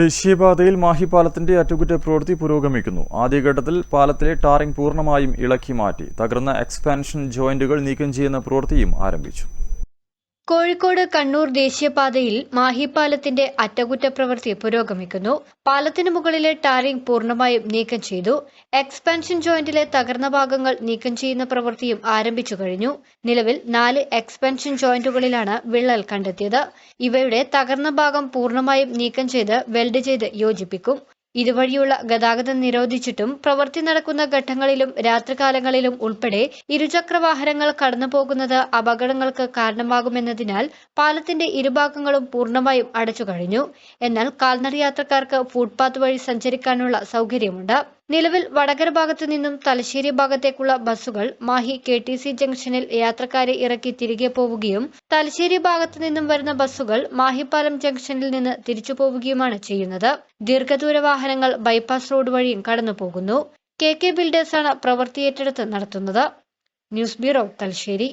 ദേശീയപാതയിൽ മാഹി പാലത്തിന്റെ അറ്റകുറ്റ പ്രവൃത്തി പുരോഗമിക്കുന്നു. ആദ്യഘട്ടത്തിൽ പാലത്തിലെ ടാറിംഗ് പൂർണമായും ഇളക്കി മാറ്റി. തകർന്ന എക്സ്പാൻഷൻ ജോയിന്റുകൾ നീക്കം ചെയ്യുന്ന പ്രവൃത്തിയും ആരംഭിച്ചു. കോഴിക്കോട് കണ്ണൂർ ദേശീയപാതയിൽ മാഹി പാലത്തിന്റെ അറ്റകുറ്റപ്രവൃത്തി പുരോഗമിക്കുന്നു. പാലത്തിനു മുകളിലെ ടാറിംഗ് പൂർണമായും നീക്കം ചെയ്തു. എക്സ്പാൻഷൻ ജോയിന്റിലെ തകർന്ന ഭാഗങ്ങൾ നീക്കം ചെയ്യുന്ന പ്രവൃത്തിയും ആരംഭിച്ചു കഴിഞ്ഞു. നിലവിൽ നാല് എക്സ്പാൻഷൻ ജോയിന്റുകളിലാണ് വിള്ളൽ കണ്ടെത്തിയത്. ഇവയുടെ തകർന്ന ഭാഗം പൂർണമായും നീക്കം ചെയ്ത് വെൽഡ് ചെയ്ത് യോജിപ്പിക്കും. ഇതുവഴിയുള്ള ഗതാഗതം നിരോധിച്ചിട്ടും പ്രവൃത്തി നടക്കുന്ന ഘട്ടങ്ങളിലും രാത്രികാലങ്ങളിലും ഉൾപ്പെടെ ഇരുചക്ര വാഹനങ്ങൾ കടന്നുപോകുന്നത് അപകടങ്ങൾക്ക് കാരണമാകുമെന്നതിനാൽ പാലത്തിന്റെ ഇരുഭാഗങ്ങളും പൂർണമായും അടച്ചു കഴിഞ്ഞു എന്നാൽ കാൽനട യാത്രക്കാർക്ക് ഫുട്പാത്ത് വഴി സഞ്ചരിക്കാനുള്ള സൗകര്യമുണ്ട്. നിലവിൽ വടകര ഭാഗത്തു നിന്നും തലശ്ശേരി ഭാഗത്തേക്കുള്ള ബസ്സുകൾ മാഹി കെ ടി സി ജംഗ്ഷനിൽ യാത്രക്കാരെ ഇറക്കി തിരികെ പോവുകയും തലശ്ശേരി ഭാഗത്തു നിന്നും വരുന്ന ബസ്സുകൾ മാഹിപ്പാലം ജംഗ്ഷനിൽ നിന്ന് തിരിച്ചു പോവുകയുമാണ് ചെയ്യുന്നത്. ദീർഘദൂര വാഹനങ്ങൾ ബൈപ്പാസ് റോഡ് വഴിയും കടന്നു പോകുന്നു കെ കെ ബിൽഡേഴ്സാണ് പ്രവൃത്തി ഏറ്റെടുത്ത് നടത്തുന്നത്. News bureau Thalassery.